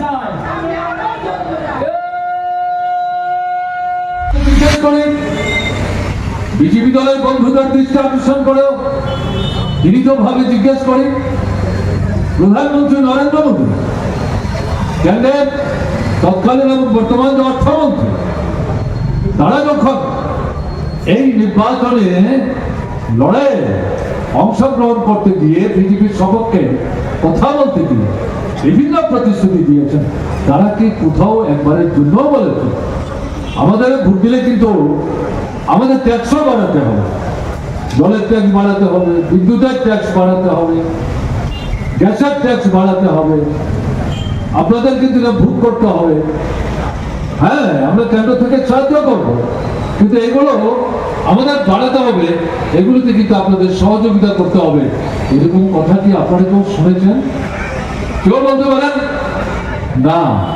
চাই বিশেষ করে বিজেপি দলের বন্ধুদের দৃষ্টি আকর্ষণ জিজ্ঞেস করি প্রধানমন্ত্রী নরেন্দ্র মোদী কেন্দ্রের তৎকালীন এবং বর্তমান যে অর্থমন্ত্রী তারা যখন এই নির্বাচনে লড়াই অংশগ্রহণ করতে গিয়ে বিজেপির সপক্ষে কথা বলতে গিয়ে বিভিন্ন প্রতিশ্রুতি দিয়েছেন। তারা কি কোথাও একবারের জন্য বলেছে? আমাদের ভোট দিলে কিন্তু আমাদের ট্যাক্সও বাড়াতে হবে। জলের ট্যাক্স বাড়াতে হবে, বিদ্যুতের ট্যাক্স বাড়াতে হবে, গ্যাসের ট্যাক্স বাড়াতে হবে। আপনাদের কিন্তু ভোট করতে হবে। হ্যাঁ আমরা কেন্দ্র থেকে সাহায্য করব। কিন্তু এগুলো আমাদের বাড়াতে হবে। এগুলোতে কিন্তু আপনাদের সহযোগিতা করতে হবে। এরকম কথা কি আপনারা কেউ শুনেছেন? কেউ বলতে পারেন? না।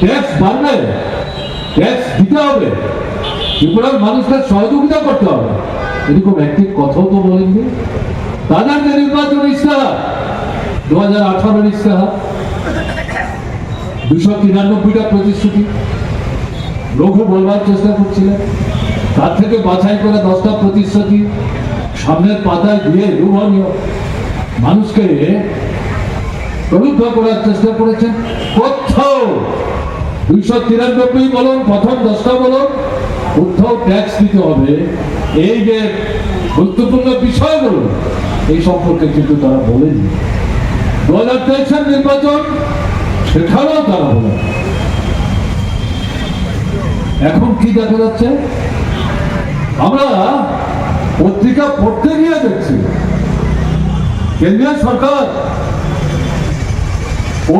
ট্যাক্স বাড়বে ট্যাক্স দিতে হবে। ত্রিপুরার সহযোগিতা করতে হবে। এরকম একটি কথাও তো বলেননি। তাদের যে নির্বাচন দু হাজার আঠারোর দুশো তিরানব্বইটা প্রতিশ্রুতি। লঘু বলবার চেষ্টা করছিলেন। তার থেকে বাছাই করে দশটা প্রতিশ্রুতি সামনের পাতায় দিয়ে লোভনীয় মানুষকে প্রলুব্ধ করার চেষ্টা করেছেন। কোথাও দুইশো তিরানব্বই বলুন, প্রথম দশটা বলুন, কোথাও ট্যাক্স দিতে হবে। এই যে গুরুত্বপূর্ণ বিষয় বলুন, এই সম্পর্কে কিন্তু তারা বলেনি। দু হাজার তেইশের নির্বাচন, সেখানেও তারা বলেন। এখন কি দেখা যাচ্ছে? আমরা পত্রিকা পড়তে গিয়ে দেখছি, কেন্দ্রীয় সরকার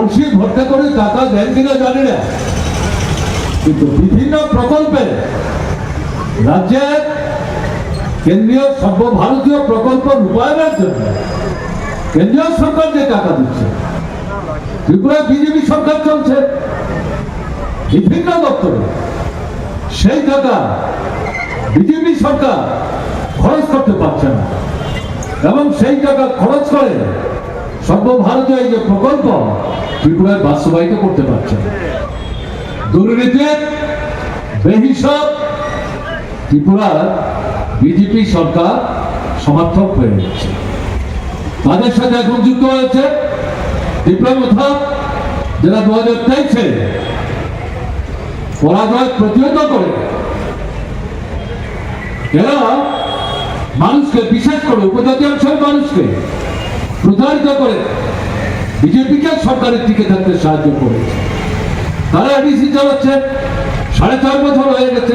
কলসি ভর্তি করে টাকা দেন কিনা জানি না। কিন্তু বিভিন্ন প্রকল্পে রাজ্যের কেন্দ্রীয় সর্বভারতীয় প্রকল্প রূপায়ণের জন্য কেন্দ্রীয় সরকার যে টাকা দিচ্ছে, ত্রিপুরা বিজেপি সরকার চলছে, বিভিন্ন দপ্তরে সেই টাকা বিজেপি সরকার খরচ করতে পারছে না। এবং সেই টাকা খরচ করে সর্বভারতীয় এই যে প্রকল্প ত্রিপুরায় বাস্তবায়িত করতে পারছে। দুর্নীতির বেহিসাব ত্রিপুরার বিজেপি সরকার সমর্থক হয়ে যাচ্ছে তাদের সাথে এখন যুক্ত হয়েছে ত্রিপুরা যারা দু হাজার তেইশে পরাজয় প্রতিহত করে। এরা মানুষকে, বিশেষ করে উপজাতি অংশের মানুষকে প্রতারিত করে বিজেপিকে সরকারের টিকে থাকতে সাহায্য করেছে। তারা এডিসি চালাচ্ছে সাড়ে চার বছর হয়ে গেছে।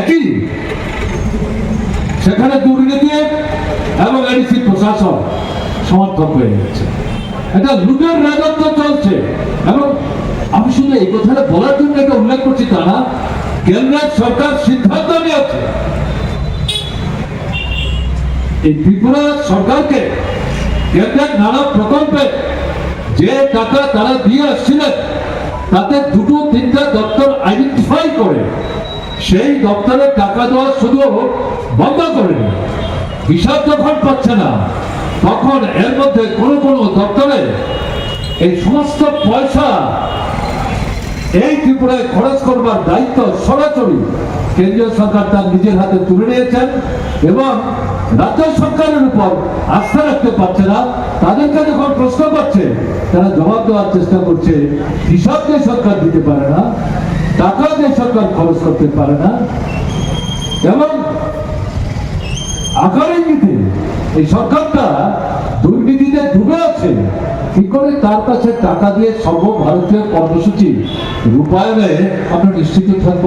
একই সেখানে দুর্নীতি এবং এডিসি প্রশাসন সমর্থক হয়ে গেছে এটা লুটের রাজত্ব চলছে এবং আমি শুধু এই কথাটা বলার জন্য এটা উল্লেখ করছি তারা কেন্দ্রের সরকার সিদ্ধান্ত এই ত্রিপুরা সরকারকে কেন্দ্রের নানা প্রকল্পে যে টাকা তারা দিয়ে আসছিলেন, তাতে দুটো তিনটা দপ্তর আইডেন্টিফাই করে, সেই দপ্তরে টাকা দেওয়া শুধু বন্ধ করেনি। হিসাব যখন পাচ্ছে না, তখন এর মধ্যে কোনো কোনো দপ্তরে এই সমস্ত পয়সা এই ত্রিপুরায় খরচ করবার দায়িত্ব সরাসরি কেন্দ্রীয় সরকার তার নিজের হাতে তুলে নিয়েছেন এবং রাজ্য সরকারের উপর আস্থা রাখতে পারছে না তাদেরকে যখন প্রশ্ন করছে, তারা জবাব দেওয়ার চেষ্টা করছে হিসাব যে সরকার দিতে পারে না টাকা যে সরকার খরচ করতে পারে না। এবং আকার ইঙ্গিতে এই সরকারটা দুর্নীতিতে ডুবে আছে, কি করে তার কাছে টাকা দিয়ে সর্বভারতীয় কর্মসূচি রূপায়ণে আমরা নিশ্চিত থাকব?